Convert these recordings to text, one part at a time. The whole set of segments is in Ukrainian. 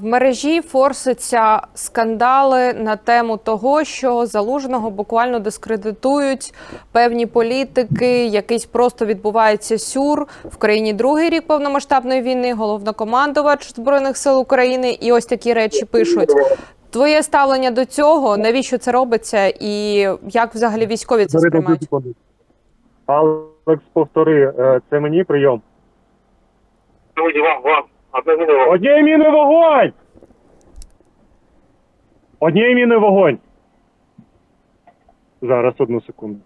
В мережі форситься скандали на тему того, що залужного буквально дискредитують певні політики. Якийсь просто відбувається сюр в країні другий рік повномасштабної війни. Головнокомандувач збройних сил України, і ось такі речі пишуть. Твоє ставлення до цього, навіщо це робиться, і як взагалі військові це сприймають? Алекс, повтори, е, це мені прийом. Вам, вам. міни мінуло. Однією міною вогонь! Однієї міни вогонь. Зараз одну секунду.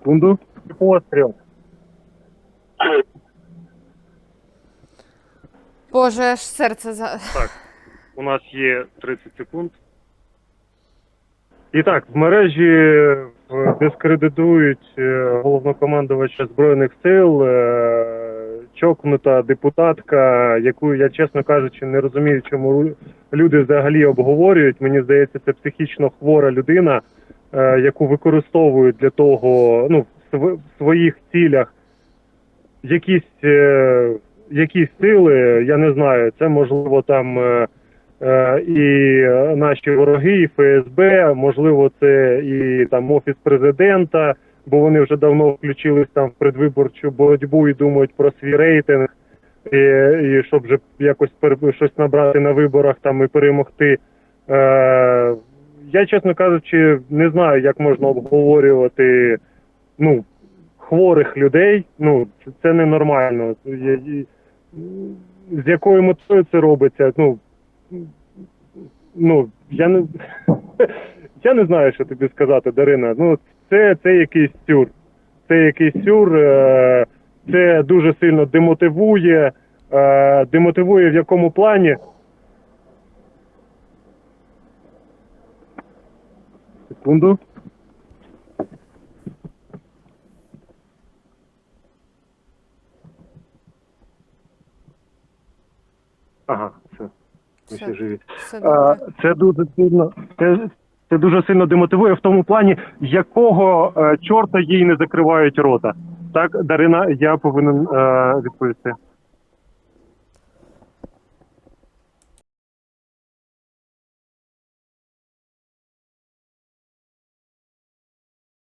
Секунду. Постріл. Боже, аж серце за Так, у нас є 30 секунд. І так, в мережі е, дискредитують е, головнокомандувача Збройних сил, е, чокнута депутатка, яку я, чесно кажучи, не розумію, чому люди взагалі обговорюють. Мені здається, це психічно хвора людина, яку використовують для того, ну, в своїх цілях якісь, е, якісь сили, я не знаю, це можливо там е, е, і наші вороги, і ФСБ, можливо, це і там офіс президента, бо вони вже давно включились там в предвиборчу боротьбу і думають про свій рейтинг, і, і щоб вже якось щось набрати на виборах там і перемогти. Я, чесно кажучи, не знаю, як можна обговорювати ну, хворих людей. Ну, це- це ненормально. З якою метою це робиться? Ну, ну я не я не знаю, що тобі сказати, Дарина. Ну, це, це якийсь сюр. Це якийсь сюр. е, Це дуже сильно демотивує. Е, Демотивує в якому плані? Секунду. Ага, все. Ми Все. живі. все А. Це дуже сильно це, це дуже сильно демотивує в тому плані, якого е, чорта їй не закривають рота. Так, Дарина, я повинен е, відповісти.